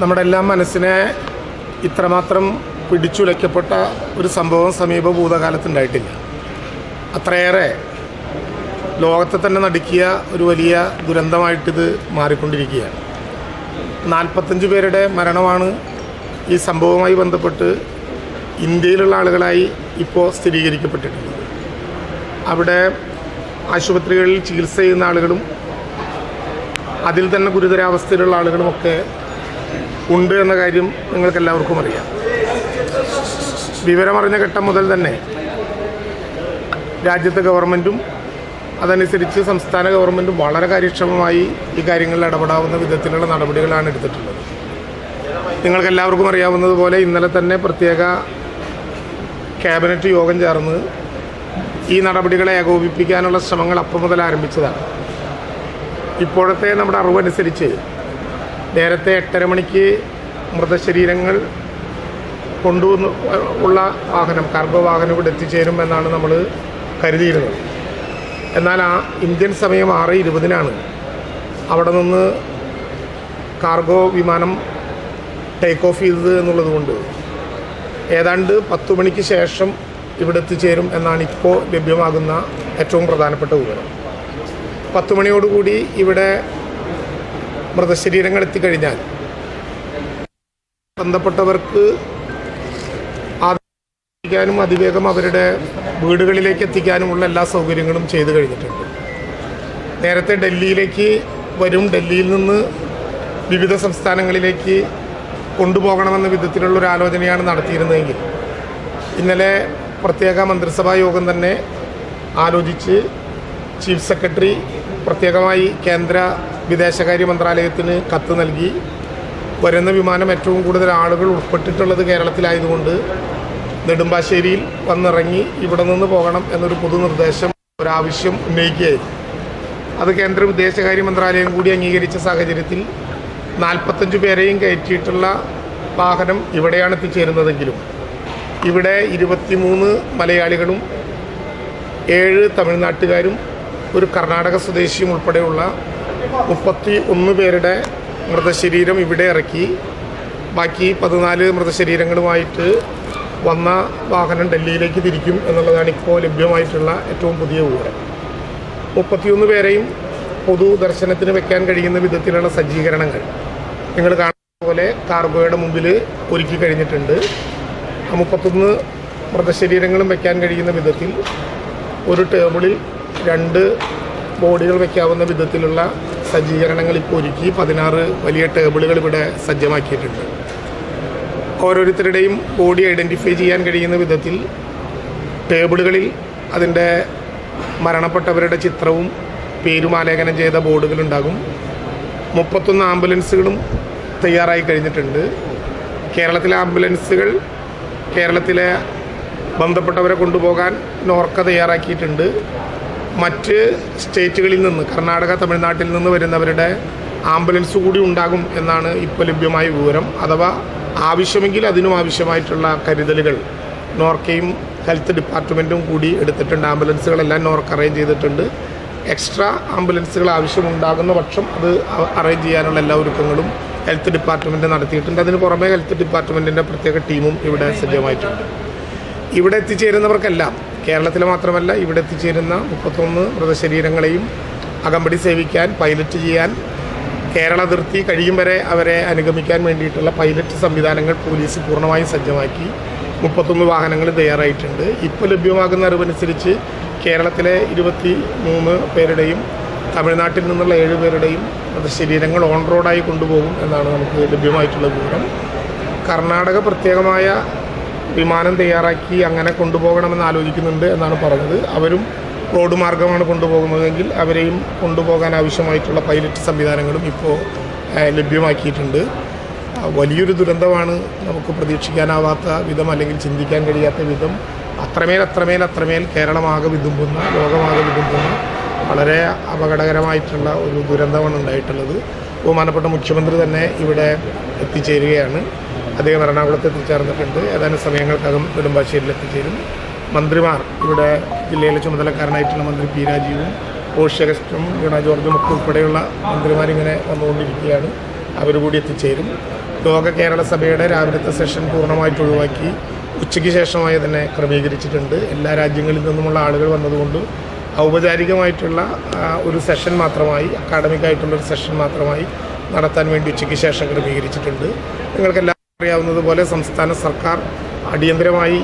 നമ്മുടെ എല്ലാം മനസ്സിനെ ഇത്രമാത്രം പിടിച്ചുലയ്ക്കപ്പെട്ട ഒരു സംഭവം സമീപ ഭൂതകാലത്തുണ്ടായിട്ടില്ല. അത്രയേറെ ലോകത്തെ തന്നെ നടുക്കിയ ഒരു വലിയ ദുരന്തമായിട്ടിത് മാറിക്കൊണ്ടിരിക്കുകയാണ്. നാൽപ്പത്തഞ്ച് പേരുടെ മരണമാണ് ഈ സംഭവവുമായി ബന്ധപ്പെട്ട് ഇന്ത്യയിലുള്ള ആളുകളായി ഇപ്പോൾ സ്ഥിരീകരിക്കപ്പെട്ടിട്ടുള്ളത്. അവിടെ ആശുപത്രികളിൽ ചികിത്സ ചെയ്യുന്ന ആളുകളും അതിൽ തന്നെ ഗുരുതരാവസ്ഥയിലുള്ള ആളുകളുമൊക്കെ ഉണ്ട് എന്ന കാര്യം നിങ്ങൾക്കെല്ലാവർക്കും അറിയാം. വിവരമറിഞ്ഞ ഘട്ടം മുതൽ തന്നെ രാജ്യത്തെ ഗവൺമെന്റും അതനുസരിച്ച് സംസ്ഥാന ഗവൺമെന്റും വളരെ കാര്യക്ഷമമായി ഈ കാര്യങ്ങളിൽ ഇടപെടാവുന്ന വിധത്തിലുള്ള നടപടികളാണ് എടുത്തിട്ടുള്ളത്. നിങ്ങൾക്കെല്ലാവർക്കും അറിയാവുന്നതുപോലെ ഇന്നലെ തന്നെ പ്രത്യേക ക്യാബിനറ്റ് യോഗം ചേർന്ന് ഈ നടപടികളെ ഏകോപിപ്പിക്കാനുള്ള ശ്രമങ്ങൾ അപ്പം മുതൽ ആരംഭിച്ചതാണ്. ഇപ്പോഴത്തെ നമ്മുടെ അറിവനുസരിച്ച് നേരത്തെ എട്ടര മണിക്ക് മൃതശരീരങ്ങൾ കൊണ്ടുവന്ന് ഉള്ള വാഹനം കാർഗോ വാഹനം ഇവിടെ എത്തിച്ചേരുമെന്നാണ് നമ്മൾ കരുതിയിരുന്നത്. എന്നാൽ ആ ഇന്ത്യൻ സമയം ആറ് ഇരുപതിനാണ്. അവിടെ നിന്ന് കാർഗോ വിമാനം ടേക്ക് ഓഫ് ചെയ്തത് എന്നുള്ളത് കൊണ്ട് ഏതാണ്ട് പത്തു മണിക്ക് ശേഷം ഇവിടെ എത്തിച്ചേരും എന്നാണ് ഇപ്പോൾ ലഭ്യമാകുന്ന ഏറ്റവും പ്രധാനപ്പെട്ട വിവരം. പത്ത് മണിയോടുകൂടി ഇവിടെ മൃതശരീരങ്ങൾ എത്തിക്കഴിഞ്ഞാൽ ബന്ധപ്പെട്ടവർക്ക് അതിവേഗം അവരുടെ വീടുകളിലേക്ക് എത്തിക്കാനുമുള്ള എല്ലാ സൗകര്യങ്ങളും ചെയ്തു കഴിഞ്ഞിട്ടുണ്ട്. നേരത്തെ ഡൽഹിയിലേക്ക് വരും ഡൽഹിയിൽ നിന്ന് വിവിധ സംസ്ഥാനങ്ങളിലേക്ക് കൊണ്ടുപോകണമെന്ന വിധത്തിലുള്ള ഒരു ആലോചനയാണ് നടത്തിയിരുന്നതെങ്കിൽ ഇന്നലെ പ്രത്യേക മന്ത്രിസഭാ യോഗം തന്നെ ആലോചിച്ച് ചീഫ് സെക്രട്ടറി പ്രത്യേകമായി കേന്ദ്ര വിദേശകാര്യ മന്ത്രാലയത്തിന് കത്ത് നൽകി. വരുന്ന വിമാനം ഏറ്റവും കൂടുതൽ ആളുകൾ ഉൾപ്പെട്ടിട്ടുള്ളത് കേരളത്തിലായതുകൊണ്ട് നെടുമ്പാശ്ശേരിയിൽ വന്നിറങ്ങി ഇവിടെ നിന്ന് പോകണം എന്നൊരു പൊതു നിർദ്ദേശം ഒരാവശ്യം ഉന്നയിക്കുകയായിരുന്നു അത് കേന്ദ്ര വിദേശകാര്യ മന്ത്രാലയം കൂടി അംഗീകരിച്ച സാഹചര്യത്തിൽ നാൽപ്പത്തഞ്ച് പേരെയും കയറ്റിയിട്ടുള്ള വാഹനം ഇവിടെയാണ് എത്തിച്ചേരുന്നതെങ്കിലും ഇവിടെ ഇരുപത്തിമൂന്ന് മലയാളികളും ഏഴ് തമിഴ്നാട്ടുകാരും ഒരു കർണാടക സ്വദേശിയും ഉൾപ്പെടെയുള്ള മുപ്പത്തി ഒന്ന് പേരുടെ മൃതശരീരം ഇവിടെ ഇറക്കി. ബാക്കി പതിനാല് മൃതശരീരങ്ങളുമായിട്ട് വന്ന വാഹനം ഡൽഹിയിലേക്ക് തിരിക്കും എന്നുള്ളതാണ് ഇപ്പോൾ ലഭ്യമായിട്ടുള്ള ഏറ്റവും പുതിയ വിവരം. മുപ്പത്തിയൊന്ന് പേരെയും പൊതു ദർശനത്തിന് വെക്കാൻ കഴിയുന്ന വിധത്തിലുള്ള സജ്ജീകരണങ്ങൾ. നിങ്ങൾ കാണുന്ന പോലെ കാർഗോയുടെ മുമ്പിൽ ഒരുക്കി കഴിഞ്ഞിട്ടുണ്ട്. മുപ്പത്തൊന്ന് മൃതശരീരങ്ങളും വെക്കാൻ കഴിയുന്ന വിധത്തിൽ ഒരു ടേബിളിൽ രണ്ട് ബോഡികൾ വയ്ക്കാവുന്ന വിധത്തിലുള്ള സജ്ജീകരണങ്ങൾ ഇപ്പോൾ ഒരുക്കി പതിനാറ് വലിയ ടേബിളുകൾ ഇവിടെ സജ്ജമാക്കിയിട്ടുണ്ട്. ഓരോരുത്തരുടെയും ബോഡി ഐഡന്റിഫൈ ചെയ്യാൻ കഴിയുന്ന വിധത്തിൽ ടേബിളുകളിൽ അതിന്റെ മരണപ്പെട്ടവരുടെ ചിത്രവും പേരും ആലേഖനം ചെയ്ത ബോർഡുകളുണ്ടാകും മുപ്പത്തൊന്ന് ആംബുലൻസുകളും തയ്യാറായി കഴിഞ്ഞിട്ടുണ്ട്. കേരളത്തിലെ ആംബുലൻസുകൾ കേരളത്തിലെ ബന്ധപ്പെട്ടവരെ കൊണ്ടുപോകാൻ നോർക്ക തയ്യാറാക്കിയിട്ടുണ്ട്. മറ്റ് സ്റ്റേറ്റുകളിൽ നിന്ന് കർണാടക തമിഴ്നാട്ടിൽ നിന്ന് വരുന്നവരുടെ ആംബുലൻസ് കൂടി ഉണ്ടാകും എന്നാണ് ഇപ്പോൾ ലഭ്യമായ വിവരം. അഥവാ ആവശ്യമെങ്കിൽ അതിനും ആവശ്യമായിട്ടുള്ള കരുതലുകൾ നോർക്കയും ഹെൽത്ത് ഡിപ്പാർട്ട്മെന്റും കൂടി എടുത്തിട്ടുണ്ട്. ആംബുലൻസുകളെല്ലാം നോർക്ക് അറേഞ്ച് ചെയ്തിട്ടുണ്ട്. എക്സ്ട്രാ ആംബുലൻസുകൾ ആവശ്യമുണ്ടാകുന്ന പക്ഷം അത് അറേഞ്ച് ചെയ്യാനുള്ള എല്ലാ ഒരുക്കങ്ങളും ഹെൽത്ത് ഡിപ്പാർട്ട്മെന്റ് നടത്തിയിട്ടുണ്ട്. അതിന് പുറമെ ഹെൽത്ത് ഡിപ്പാർട്ട്മെന്റിന്റെ പ്രത്യേക ടീമും ഇവിടെ സജ്ജമായിട്ടുണ്ട് ഇവിടെ എത്തിച്ചേരുന്നവർക്കെല്ലാം കേരളത്തിൽ മാത്രമല്ല ഇവിടെ എത്തിച്ചേരുന്ന മുപ്പത്തൊന്ന് മൃതശരീരങ്ങളെയും അകമ്പടി സേവിക്കാൻ പൈലറ്റ് ചെയ്യാൻ കേരള അതിർത്തി കഴിയും വരെ അവരെ അനുഗമിക്കാൻ വേണ്ടിയിട്ടുള്ള പൈലറ്റ് സംവിധാനങ്ങൾ പോലീസ് പൂർണമായും സജ്ജമാക്കി. മുപ്പത്തൊന്ന് വാഹനങ്ങൾ തയ്യാറായിട്ടുണ്ട്. ഇപ്പോൾ ലഭ്യമാകുന്ന അറിവനുസരിച്ച് കേരളത്തിലെ ഇരുപത്തി മൂന്ന് പേരുടെയും തമിഴ്നാട്ടിൽ നിന്നുള്ള ഏഴ് പേരുടെയും മൃതശരീരങ്ങൾ ഓൺ റോഡായി കൊണ്ടുപോകും എന്നാണ് നമുക്ക് ലഭ്യമായിട്ടുള്ള വിവരം. കർണാടക പ്രത്യേകമായ വിമാനം തയ്യാറാക്കി അങ്ങനെ കൊണ്ടുപോകണമെന്ന് ആലോചിക്കുന്നുണ്ട് എന്നാണ് പറഞ്ഞത്. അവരും റോഡ് മാർഗമാണ് കൊണ്ടുപോകുന്നതെങ്കിൽ അവരെയും കൊണ്ടുപോകാൻ ആവശ്യമായിട്ടുള്ള പൈലറ്റ് സംവിധാനങ്ങളും ഇപ്പോൾ ലഭ്യമാക്കിയിട്ടുണ്ട്. വലിയൊരു ദുരന്തമാണ് നമുക്ക് പ്രതീക്ഷിക്കാനാവാത്ത വിധം അല്ലെങ്കിൽ ചിന്തിക്കാൻ കഴിയാത്ത വിധം അത്രമേൽ അത്രമേൽ അത്രമേൽ കേരളമാകെ വിതുമ്പുന്ന ലോകമാകെ വിതുമ്പുന്ന വളരെ അപകടകരമായിട്ടുള്ള ഒരു ദുരന്തമാണ് ഉണ്ടായിട്ടുള്ളത്. ബഹുമാനപ്പെട്ട മുഖ്യമന്ത്രി തന്നെ ഇവിടെ എത്തിച്ചേരുകയാണ്. അദ്ദേഹം എറണാകുളത്ത് എത്തിച്ചേർന്നിട്ടുണ്ട് ഏതാനും സമയങ്ങൾക്കകം നെടുമ്പാശ്ശേരിയിൽ എത്തിച്ചേരും. മന്ത്രിമാർ ഇവിടെ ജില്ലയിലെ ചുമതലക്കാരനായിട്ടുള്ള മന്ത്രി പി രാജീവും ഓഷ് അഗസ്റ്റും വീണ ജോർജും ഒക്കെ ഉൾപ്പെടെയുള്ള മന്ത്രിമാരിങ്ങനെ വന്നുകൊണ്ടിരിക്കുകയാണ്. അവർ കൂടി എത്തിച്ചേരും. ലോക കേരള സഭയുടെ രാവിലത്തെ സെഷൻ പൂർണമായിട്ട് ഒഴിവാക്കി ഉച്ചയ്ക്ക് ശേഷമായി തന്നെ ക്രമീകരിച്ചിട്ടുണ്ട്. എല്ലാ രാജ്യങ്ങളിൽ നിന്നുമുള്ള ആളുകൾ വന്നതുകൊണ്ട് ഔപചാരികമായിട്ടുള്ള ഒരു സെഷൻ മാത്രമായി അക്കാഡമിക് ആയിട്ടുള്ള ഒരു സെഷൻ മാത്രമായി നടത്താൻ വേണ്ടി ഉച്ചയ്ക്ക് ശേഷം ക്രമീകരിച്ചിട്ടുണ്ട്. നിങ്ങൾക്കെല്ലാം അറിയാവുന്നതുപോലെ സംസ്ഥാന സർക്കാർ അടിയന്തരമായി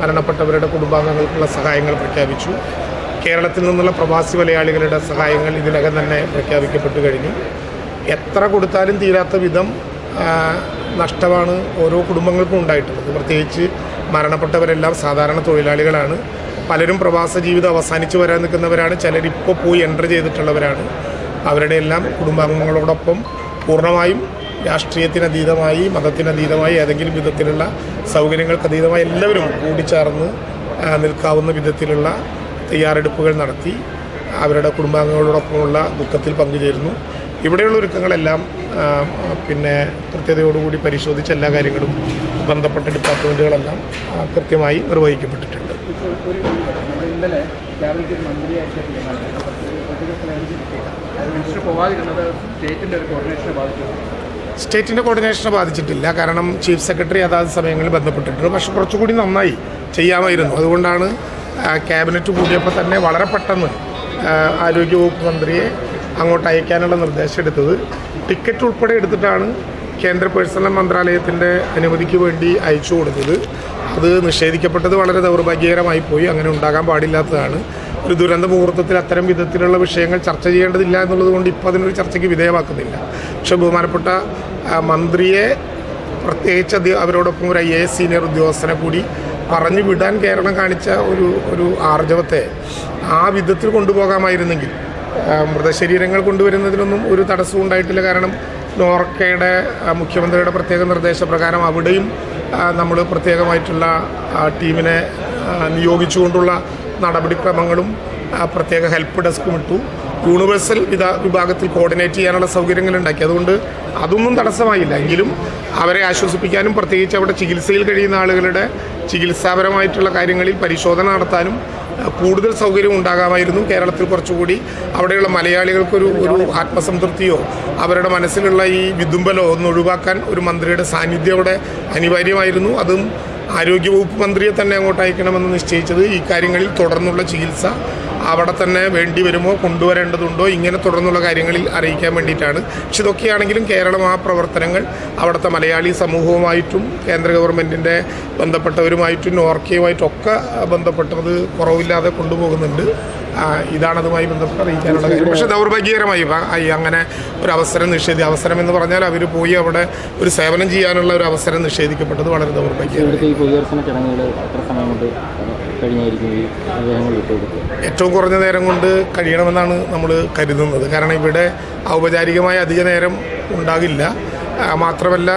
മരണപ്പെട്ടവരുടെ കുടുംബാംഗങ്ങൾക്കുള്ള സഹായങ്ങൾ പ്രഖ്യാപിച്ചു. കേരളത്തിൽ നിന്നുള്ള പ്രവാസി മലയാളികളുടെ സഹായങ്ങൾ ഇതിനകം തന്നെ പ്രഖ്യാപിക്കപ്പെട്ടു കഴിഞ്ഞു. എത്ര കൊടുത്താലും തീരാത്ത വിധം നഷ്ടമാണ് ഓരോ കുടുംബങ്ങൾക്കും ഉണ്ടായിട്ടുള്ളത്. പ്രത്യേകിച്ച് മരണപ്പെട്ടവരെല്ലാം സാധാരണ തൊഴിലാളികളാണ്. പലരും പ്രവാസ ജീവിതം അവസാനിച്ച് വരാൻ നിൽക്കുന്നവരാണ്. ചിലരിപ്പോൾ പോയി എന്റർ ചെയ്തിട്ടുള്ളവരാണ്. അവരുടെയെല്ലാം കുടുംബാംഗങ്ങളോടൊപ്പം പൂർണമായും രാഷ്ട്രീയത്തിനതീതമായി മതത്തിനതീതമായി ഏതെങ്കിലും വിധത്തിലുള്ള സൗകര്യങ്ങൾക്ക് അതീതമായി എല്ലാവരും കൂടിച്ചേർന്ന് നിൽക്കാവുന്ന വിധത്തിലുള്ള തയ്യാറെടുപ്പുകൾ നടത്തി അവരുടെ കുടുംബാംഗങ്ങളോടൊപ്പമുള്ള ദുഃഖത്തിൽ പങ്കുചേരുന്നു. ഇവിടെയുള്ള ഒരുക്കങ്ങളെല്ലാം പിന്നെ കൃത്യതയോടുകൂടി പരിശോധിച്ച എല്ലാ കാര്യങ്ങളും ബന്ധപ്പെട്ട ഡിപ്പാർട്ട്മെന്റുകളെല്ലാം കൃത്യമായി നിർവഹിക്കപ്പെട്ടിട്ടുണ്ട്. ക്യാബിനറ്റ് സ്റ്റേറ്റിന്റെ ഒരു കോർഡിനേഷനെ ബാധിച്ചു. സ്റ്റേറ്റിന്റെ കോർഡിനേഷനെ ബാധിച്ചിട്ടില്ല. കാരണം ചീഫ് സെക്രട്ടറി അതാത് സമയങ്ങളിൽ ബന്ധപ്പെട്ടിട്ടുണ്ട്. പക്ഷെ കുറച്ചുകൂടി നന്നായി ചെയ്യാമായിരുന്നു. അതുകൊണ്ടാണ് ക്യാബിനറ്റ് കൂടിയപ്പോൾ തന്നെ വളരെ പെട്ടെന്ന് ആരോഗ്യവകുപ്പ് മന്ത്രിയെ അങ്ങോട്ട് അയക്കാനുള്ള നിർദ്ദേശം എടുത്തത്. ടിക്കറ്റ് ഉൾപ്പെടെ എടുത്തിട്ടാണ് കേന്ദ്ര പേഴ്സണൽ മന്ത്രാലയത്തിന്റെ അനുമതിക്ക് വേണ്ടി അയച്ചു കൊടുത്തത്. അത് നിഷേധിക്കപ്പെട്ടത് വളരെ ദൗർഭാഗ്യകരമായി പോയി. അങ്ങനെ ഉണ്ടാകാൻ പാടില്ലാത്തതാണ്. ഒരു ദുരന്ത മുഹൂർത്തത്തിൽ അത്തരം വിധത്തിലുള്ള വിഷയങ്ങൾ ചർച്ച ചെയ്യേണ്ടതില്ല എന്നുള്ളത് കൊണ്ട് ഇപ്പോൾ അതിനൊരു ചർച്ചയ്ക്ക് വിധേയമാക്കുന്നില്ല. പക്ഷെ ബഹുമാനപ്പെട്ട മന്ത്രിയെ പ്രത്യേകിച്ച് അവരോടൊപ്പം ഒരു ഐ എ എസ് സീനിയർ ഉദ്യോഗസ്ഥനെ കൂടി പറഞ്ഞു വിടാൻ കേരളം കാണിച്ച ഒരു ഒരു ആർജവത്തെ ആ വിധത്തിൽ കൊണ്ടുപോകാമായിരുന്നെങ്കിൽ മൃതശരീരങ്ങൾ കൊണ്ടുവരുന്നതിനൊന്നും ഒരു തടസ്സവും ഉണ്ടായിട്ടില്ല. കാരണം നോർക്കയുടെ മുഖ്യമന്ത്രിയുടെ പ്രത്യേക നിർദ്ദേശപ്രകാരം അവിടെയും നമ്മൾ പ്രത്യേകമായിട്ടുള്ള ടീമിനെ നിയോഗിച്ചുകൊണ്ടുള്ള നടപടിക്രമങ്ങളും പ്രത്യേക ഹെൽപ്പ് ഡെസ്കും ഇട്ടു. യൂണിവേഴ്സൽ വിഭാഗത്തിൽ കോർഡിനേറ്റ് ചെയ്യാനുള്ള സൗകര്യങ്ങൾ ഉണ്ടാക്കി. അതുകൊണ്ട് അതൊന്നും തടസ്സമായില്ല. എങ്കിലും അവരെ ആശ്വസിപ്പിക്കാനും പ്രത്യേകിച്ച് അവിടെ ചികിത്സയിൽ കഴിയുന്ന ആളുകളുടെ ചികിത്സാപരമായിട്ടുള്ള കാര്യങ്ങളിൽ പരിശോധന നടത്താനും കൂടുതൽ സൗകര്യം ഉണ്ടാകാമായിരുന്നു കേരളത്തിൽ കുറച്ചുകൂടി. അവിടെയുള്ള മലയാളികൾക്കൊരു ഒരു ആത്മസംതൃപ്തിയോ അവരുടെ മനസ്സിലുള്ള ഈ വിതുമ്പലോ ഒന്ന് ഒഴിവാക്കാൻ ഒരു മന്ത്രിയുടെ സാന്നിധ്യം അവിടെ അനിവാര്യമായിരുന്നു. അതും ആരോഗ്യവകുപ്പ് മന്ത്രിയെ തന്നെ അങ്ങോട്ട് അയക്കണമെന്ന് നിശ്ചയിച്ചത് ഈ കാര്യങ്ങളിൽ തുടർന്നുള്ള ചികിത്സ അവിടെ തന്നെ വേണ്ടി വരുമോ കൊണ്ടുവരേണ്ടതുണ്ടോ ഇങ്ങനെ തുടർന്നുള്ള കാര്യങ്ങളിൽ അറിയിക്കാൻ വേണ്ടിയിട്ടാണ്. പക്ഷെ ഇതൊക്കെയാണെങ്കിലും കേരളം ആ പ്രവർത്തനങ്ങൾ അവിടുത്തെ മലയാളി സമൂഹവുമായിട്ടും കേന്ദ്ര ഗവൺമെന്റിന്റെ ബന്ധപ്പെട്ടവരുമായിട്ടും നോർക്കയുമായിട്ടും ഒക്കെ ബന്ധപ്പെട്ടത് കുറവില്ലാതെ കൊണ്ടുപോകുന്നുണ്ട്. ഇതാണ് അതുമായി ബന്ധപ്പെട്ട് അറിയിക്കാനുള്ള കാര്യം. പക്ഷേ ദൗർഭാഗ്യകരമായി അങ്ങനെ ഒരു അവസരം നിഷേധി അവസരം എന്ന് പറഞ്ഞാൽ അവർ പോയി അവിടെ ഒരു സേവനം ചെയ്യാനുള്ള ഒരു അവസരം നിഷേധിക്കപ്പെട്ടത് വളരെ ദൗർഭാഗ്യകരമാണ് ഏറ്റവും കുറഞ്ഞ നേരം കൊണ്ട് കഴിയണമെന്നാണ് നമ്മൾ കരുതുന്നത്. കാരണം ഇവിടെ ഔപചാരികമായ അധിക നേരം ഉണ്ടാകില്ല. മാത്രമല്ല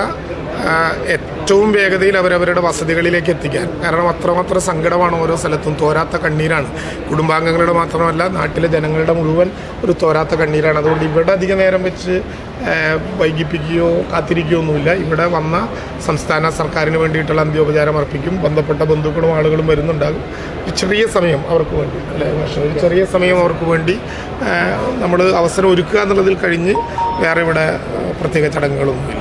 ഏറ്റവും വേഗതയിൽ അവരവരുടെ വസതികളിലേക്ക് എത്തിക്കാൻ. കാരണം അത്രമാത്രം സങ്കടമാണ് ഓരോ സ്ഥലത്തും. തോരാത്ത കണ്ണീരാണ്. കുടുംബാംഗങ്ങളുടെ മാത്രമല്ല നാട്ടിലെ ജനങ്ങളുടെ മുഴുവൻ ഒരു തോരാത്ത കണ്ണീരാണ്. അതുകൊണ്ട് ഇവിടെ അധിക നേരം വെച്ച് വൈകിപ്പിക്കുകയോ കാത്തിരിക്കുകയോ ഒന്നുമില്ല. ഇവിടെ വന്ന സംസ്ഥാന സർക്കാരിന് വേണ്ടിയിട്ടുള്ള അന്ത്യോപചാരം അർപ്പിക്കും. ബന്ധപ്പെട്ട ബന്ധുക്കളും ആളുകളും വരുന്നുണ്ടാകും. ചെറിയ സമയം അവർക്ക് വേണ്ടി അല്ലേ? പക്ഷേ ഒരു ചെറിയ സമയം അവർക്ക് വേണ്ടി നമ്മൾ അവസരം ഒരുക്കുക എന്നുള്ളതിൽ കഴിഞ്ഞ് വേറെ ഇവിടെ പ്രത്യേക ചടങ്ങുകളൊന്നുമില്ല.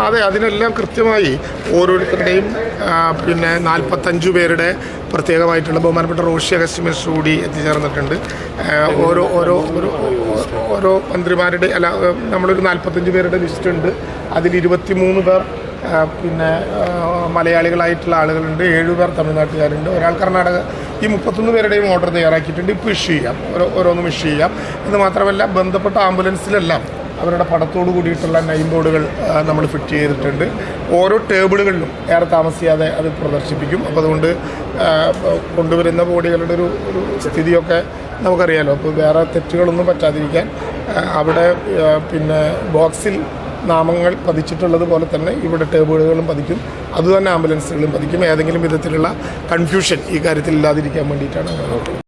അതെ അതിനെല്ലാം കൃത്യമായി ഓരോരുത്തരുടെയും പിന്നെ നാൽപ്പത്തഞ്ച് പേരുടെ പ്രത്യേകമായിട്ടുള്ള ബഹുമാനപ്പെട്ട റോഷി അഗസ്റ്റ് മിനിസ്റ്റർ കൂടി എത്തിച്ചേർന്നിട്ടുണ്ട്. ആ, ഓരോ ഓരോ ഓരോ മന്ത്രിമാരുടെ അല്ല നമ്മളൊരു നാൽപ്പത്തഞ്ച് പേരുടെ ലിസ്റ്റ് ഉണ്ട്. അതിൽ ഇരുപത്തിമൂന്ന് പേർ പിന്നെ മലയാളികളായിട്ടുള്ള ആളുകളുണ്ട്. ഏഴു പേർ തമിഴ്നാട്ടുകാരുണ്ട്. ഒരാൾ കർണാടക ഈ മുപ്പത്തൊന്ന് പേരുടെയും ഓർഡർ തയ്യാറാക്കിയിട്ടുണ്ട്. ഇപ്പോൾ ഇഷ്യൂ ചെയ്യാം. ഓരോ ഓരോന്നും ഇഷ്യൂ ചെയ്യാം. എന്ന് മാത്രമല്ല ബന്ധപ്പെട്ട ആംബുലൻസിലെല്ലാം അവരുടെ പടത്തോട് കൂടിയിട്ടുള്ള നെയിം ബോർഡുകൾ നമ്മൾ ഫിറ്റ് ചെയ്തിട്ടുണ്ട്. ഓരോ ടേബിളുകളിലും ഏറെ താമസിയാതെ അത് പ്രദർശിപ്പിക്കും. അപ്പോൾ അതുകൊണ്ട് കൊണ്ടുവരുന്ന ബോഡികളുടെ ഒരു ഒരു സ്ഥിതിയൊക്കെ നമുക്കറിയാലോ. അപ്പോൾ വേറെ തെറ്റുകളൊന്നും പറ്റാതിരിക്കാൻ അവിടെ പിന്നെ ബോക്സിൽ നാമങ്ങൾ പതിച്ചിട്ടുള്ളത് പോലെ തന്നെ ഇവിടെ ടേബിളുകളും പതിക്കും. അതുതന്നെ ആംബുലൻസുകളും പതിക്കും. ഏതെങ്കിലും വിധത്തിലുള്ള കൺഫ്യൂഷൻ ഈ കാര്യത്തിൽ ഇല്ലാതിരിക്കാൻ വേണ്ടിയിട്ടാണ്.